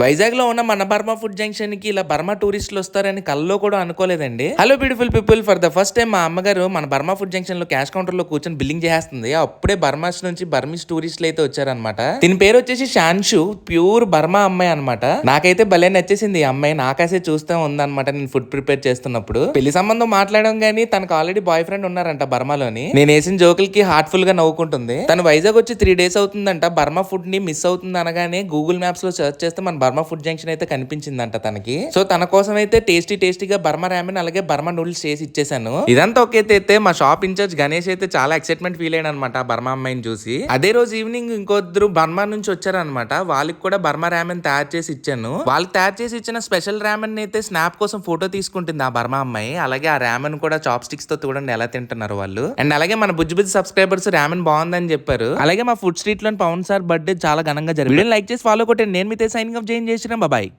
వైజాగ్లో ఉన్న మన బర్మా ఫుడ్ జంక్షన్కి ఇలా బర్మా టూరిస్టులు వస్తారని కల్లో కూడా అనుకోలేదండి. Hello beautiful people for the first time మా అమ్మగారు మన బర్మా ఫుడ్ జంక్షన్లో క్యాష్ కౌంటర్లో కూర్చొని బిల్లింగ్ చేస్తుంది అప్పుడే బర్మాస్ నుంచి బర్మీస్ టూరిస్టులు అయితే వచ్చారనమాట దీని పేరు వచ్చేసి షాన్షు ప్యూర్ బర్మా అమ్మాయి అనమాట నాకైతే భలే నచ్చేసింది ఈ అమ్మాయి. నాకాసే చూస్తే ఉందన్నమాట నేను ఫుడ్ ప్రిపేర్ చేస్తున్నప్పుడు. పెళ్ళి సంబంధం మాట్లాడడం గానీ తనకు ఆల్రెడీ బాయ్ ఫ్రెండ్ ఉన్నారంట బర్మాలోని. నేను వేసిన జోకులకి హార్ట్ఫుల్గా నవ్వుకుంటుంది. తను వైజాగ్ వచ్చి త్రీ డేస్ అవుతుందంట. బర్మా ఫుడ్ని మిస్ అవుతుంది అనగానే గూగుల్ మ్యాప్స్లో సెర్చ్ చేస్తే మన బర్మా ఫుడ్ జంక్షన్ అయితే కనిపించిందంట తనకి. సో తన కోసం అయితే టేస్టీ టేస్టీగా బర్మా రామెన్ అలాగే బర్మా నూడిల్స్ చేసి ఇచ్చేసాను ఇదంతా ఒకే అయితే మా షాప్ ఇన్ఛార్జ్ గణేష్ అయితే చాలా ఎక్సైట్మెంట్ ఫీల్ అయ్యాడు అనమాట బర్మా అమ్మాయిని చూసి. అదే రోజు ఈవినింగ్ ఇంకొద్దరు బర్మా నుంచి వచ్చారనమాట. వాళ్ళకి కూడా బర్మా రామెన్ తయారు చేసి ఇచ్చాను. వాళ్ళకి తయారు చేసి ఇచ్చిన స్పెషల్ ర్యామన్ అయితే స్నాప్ కోసం ఫోటో తీసుకుంటుంది ఆ బర్మా అమ్మాయి. అలాగే ఆ రామెన్ కూడా చాప్ స్టిక్స్తో చూడండి ఎలా తింటున్నారు వాళ్ళు. అండ్ అలాగే మన బుజ్జి బుజ్జి సబ్స్క్రైబర్స్ ర్యామన్ బాగుందని చెప్పారు. అలాగే మా ఫుడ్ స్ట్రీట్లోని పవన్ సార్ బర్త్డే చాలా ఘనంగా జరిగింది. లైక్ చేసి ఫాలో కొట్టండి. నేను మీతో సైనింగ్ ఆఫ్ చేంజ్ చేసిన బాయ్